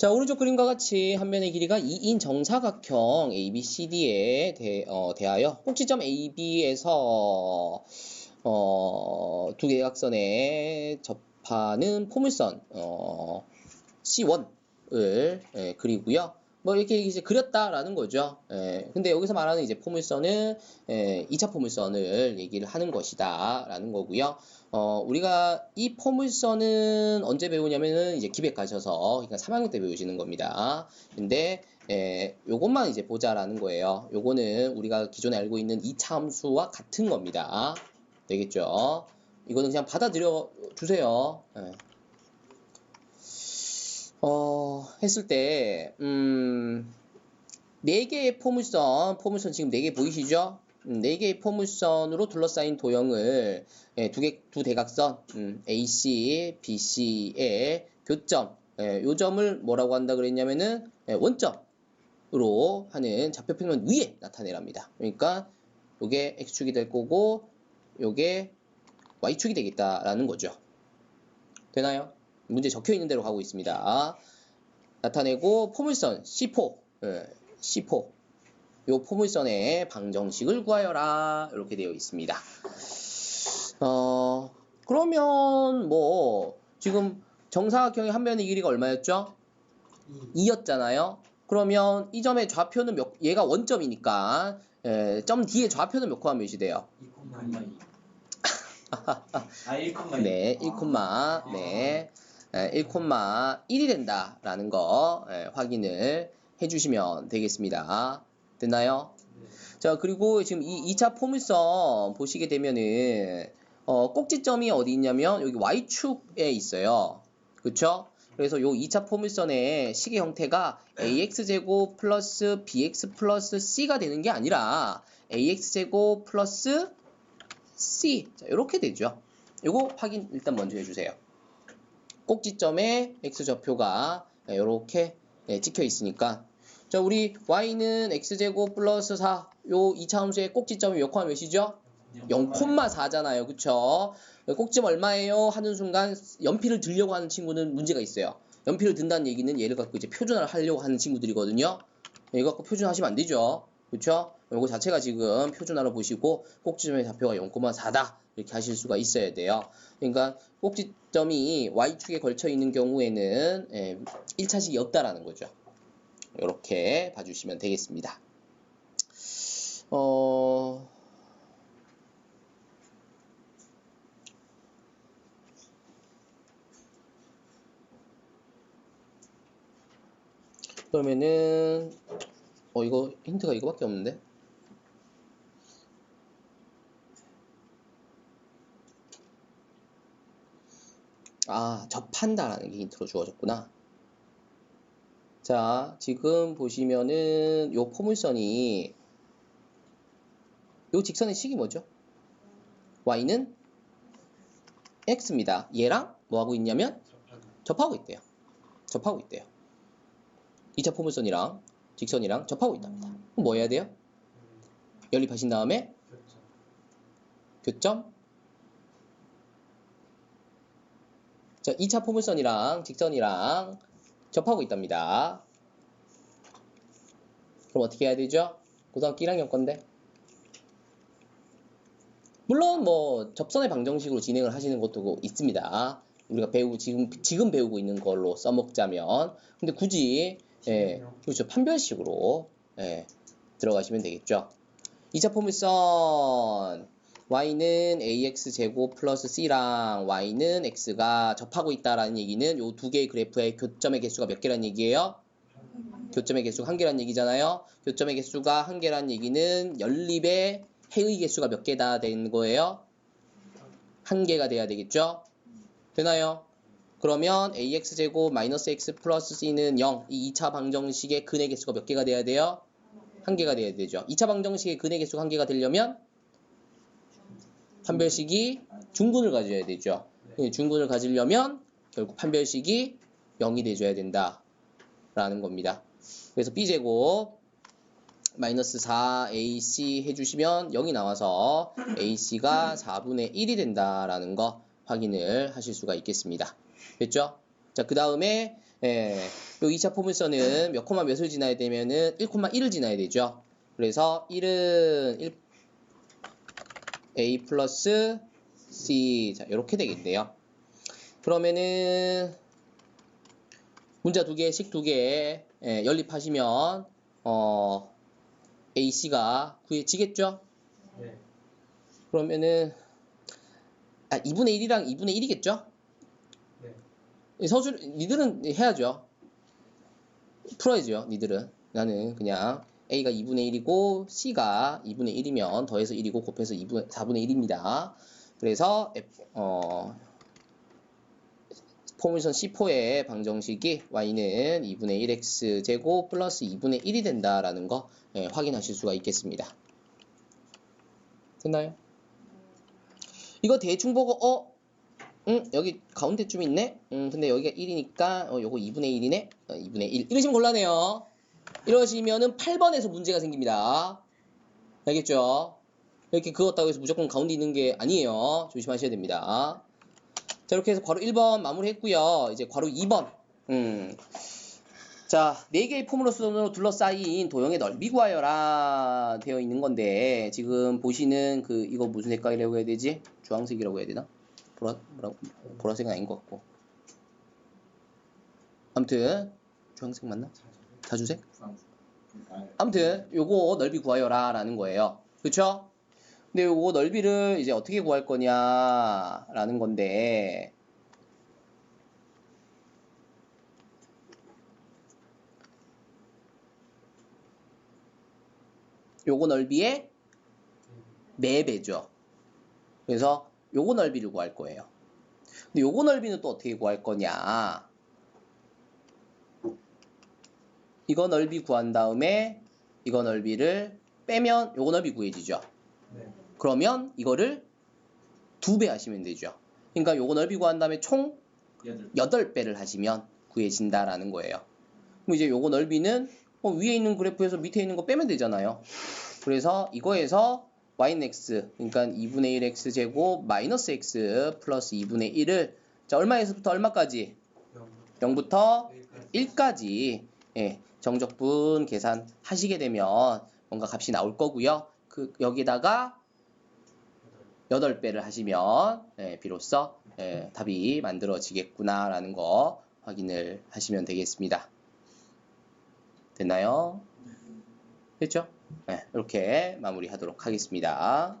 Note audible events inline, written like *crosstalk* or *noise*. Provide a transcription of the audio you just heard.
자, 오른쪽 그림과 같이 한 면의 길이가 2인 정사각형 ABCD에 대, 어, 대하여 꼭지점 AB에서 어, 두 개의 각선에 접하는 포물선 어, C1을 예, 그리고요. 뭐 이렇게 이제 그렸다라는 거죠. 예, 근데 여기서 말하는 이제 포물선은 예, 2차 포물선을 얘기를 하는 것이다라는 거고요. 어, 우리가 이 포물선은 언제 배우냐면은 이제 기백 가셔서 그러니까 3학년 때 배우시는 겁니다. 근데 예, 요것만 이제 보자라는 거예요. 요거는 우리가 기존에 알고 있는 2차 함수와 같은 겁니다. 되겠죠? 이거는 그냥 받아들여 주세요. 예. 어, 했을 때, 음, 4개의 포물선, 포물선 지금 4개 보이시죠? 음, 4개의 포물선으로 둘러싸인 도형을 예, 두 개, 두 대각선, 음, AC, BC의 교점, 예, 요 점을 뭐라고 한다 그랬냐면은 예, 원점으로 하는 좌표평면 위에 나타내랍니다. 그러니까 요게 X축이 될 거고 요게 Y축이 되겠다라는 거죠. 되나요? 문제 적혀 있는 대로 가고 있습니다. 나타내고 포물선 C4, 예, C4. 요 포물선의 방정식을 구하여라. 이렇게 되어 있습니다. 어, 그러면 뭐 지금 정사각형의 한 면의 길이가 얼마였죠? 2였잖아요. 그러면 이 점의 좌표는 몇, 얘가 원점이니까 예, 점 D의 좌표는 몇 콤마 몇이 돼요? 2,2 *laughs* 아 1,2 네, 1, 네, 1, 1이 된다라는 거 예, 확인을 해주시면 되겠습니다. 됐나요? 자, 그리고 지금 이 2차 포물선 보시게 되면은 어, 꼭지점이 어디 있냐면 여기 Y축에 있어요. 그쵸? 그래서 요 2차 포물선의 시계 형태가 AX제곱 플러스 BX 플러스 C가 되는 게 아니라 AX제곱 플러스 C. 자, 이렇게 되죠. 요거 확인 일단 먼저 해주세요. 꼭지점에 X좌표가 이렇게 찍혀 있으니까 자, 우리 y는 x제곱 플러스 4. 요 2차 함수의 꼭지점이 몇 콤마 몇이죠? 0,4잖아요. 그쵸? 꼭지점 얼마예요? 하는 순간 연필을 들려고 하는 친구는 문제가 있어요. 연필을 든다는 얘기는 얘를 갖고 이제 표준화를 하려고 하는 친구들이거든요. 이거 갖고 표준화하시면 안 되죠. 그쵸? 요거 자체가 지금 표준화로 보시고 꼭지점의 좌표가 0,4다. 이렇게 하실 수가 있어야 돼요. 그러니까 꼭지점이 y축에 걸쳐 있는 경우에는 1차식이 없다라는 거죠. 이렇게 봐주시면 되겠습니다. 어... 그러면은 어 이거 힌트가 이거밖에 없는데 아 접한다라는 게 힌트로 주어졌구나 자, 지금 보시면은 요 포물선이 요 직선의 식이 뭐죠? y는 x입니다. 얘랑 뭐 하고 있냐면 접하고 있대요. 접하고 있대요. 2차 포물선이랑 직선이랑 접하고 있답니다. 그럼 뭐 해야 돼요? 연립하신 다음에 교점 자, 2차 포물선이랑 직선이랑 접하고 있답니다. 그럼 어떻게 해야 되죠? 고등학교 1학년 건데. 물론 뭐 접선의 방정식으로 진행을 하시는 것도 있습니다. 우리가 배우 지금 지금 배우고 있는 걸로 써먹자면 근데 굳이 예, 그렇죠 판별식으로 예, 들어가시면 되겠죠. 2차 포물선 y는 ax 제곱 플러스 c랑 y는 x가 접하고 있다라는 얘기는 이두 개의 그래프의 교점의 개수가 몇 개란 얘기예요? 교점의 개수가 한 개란 얘기잖아요. 교점의 개수가 한 개란 얘기는 연립의 해의 개수가 몇 개다 된 거예요? 한 개가 돼야 되겠죠? 되나요? 그러면 ax 제곱 마이너스 x 플러스 c는 0. 이 2차 방정식의 근의 개수가 몇 개가 돼야 돼요? 한 개가 돼야 되죠. 2차 방정식의 근의 개수가 한 개가 되려면 판별식이 중근을 가져야 되죠. 중근을 가지려면 결국 판별식이 0이 돼줘야 된다. 라는 겁니다. 그래서 b제곱 마이너스 4ac 해주시면 0이 나와서 ac가 4분의 1이 된다라는 거 확인을 하실 수가 있겠습니다. 됐죠? 자, 그 다음에 예, 요 2차 포물선은 몇 코마 몇을 지나야 되면은 1코마 1을 지나야 되죠. 그래서 1은 1 a 플러스 c 자 이렇게 되겠네요. 그러면은 문자 두 개씩 두 개 연립하시면 어 AC가 구해지겠죠? 네. 그러면은 아 2분의 1이랑 2분의 1이겠죠? 네. 서술 니들은 해야죠. 풀어야죠. 니들은 나는 그냥 A가 2분의 1이고 C가 2분의 1이면 더해서 1이고 곱해서 2분, 4분의 1입니다. 그래서 F, 어, 포물선 C4의 방정식이 y는 2분의 1x 제곱 플러스 2분의 1이 된다라는 거 예, 확인하실 수가 있겠습니다. 됐나요? 이거 대충 보고 어? 응 여기 가운데쯤 있네? 응 근데 여기가 1이니까 어, 요거 2분의 1이네? 어, 2분의 1 이러시면 곤란해요. 이러시면은 8번에서 문제가 생깁니다. 알겠죠? 이렇게 그었다고 해서 무조건 가운데 있는 게 아니에요. 조심하셔야 됩니다. 자, 이렇게 해서 괄호 1번 마무리했고요. 이제 괄호 2번. 음. 자, 4개의 포물선으로 둘러싸인 도형의 넓이 구하여라 되어 있는 건데 지금 보시는 그 이거 무슨 색깔이라고 해야 되지? 주황색이라고 해야 되나? 보라 뭐라고 보라색은 아닌 것 같고. 아무튼 주황색 맞나? 자주색? 아무튼 요거 넓이 구하여라 라는 거예요. 그쵸? 근데 요거 넓이를 이제 어떻게 구할 거냐 라는 건데 요거 넓이의 4배죠. 그래서 요거 넓이를 구할 거예요. 근데 요거 넓이는 또 어떻게 구할 거냐? 이거 넓이 구한 다음에 이거 넓이를 빼면 요거 넓이 구해지죠. 네. 그러면 이거를 두 배 하시면 되죠. 그러니까 요거 넓이 구한 다음에 총 여덟. 8배를 하시면 구해진다라는 거예요. 그럼 이제 요거 넓이는 어, 위에 있는 그래프에서 밑에 있는 거 빼면 되잖아요. 그래서 이거에서 y는 x, 그러니까 2분의 1x 제곱 마이너스 x 플러스 2분의 1을 자 얼마에서부터 얼마까지? 0부터 1까지 예, 정적분 계산 하시게 되면 뭔가 값이 나올 거고요. 그 여기다가 8배를 하시면 예, 비로소 예, 답이 만들어지겠구나라는 거 확인을 하시면 되겠습니다. 됐나요? 됐죠? 네, 이렇게 마무리하도록 하겠습니다.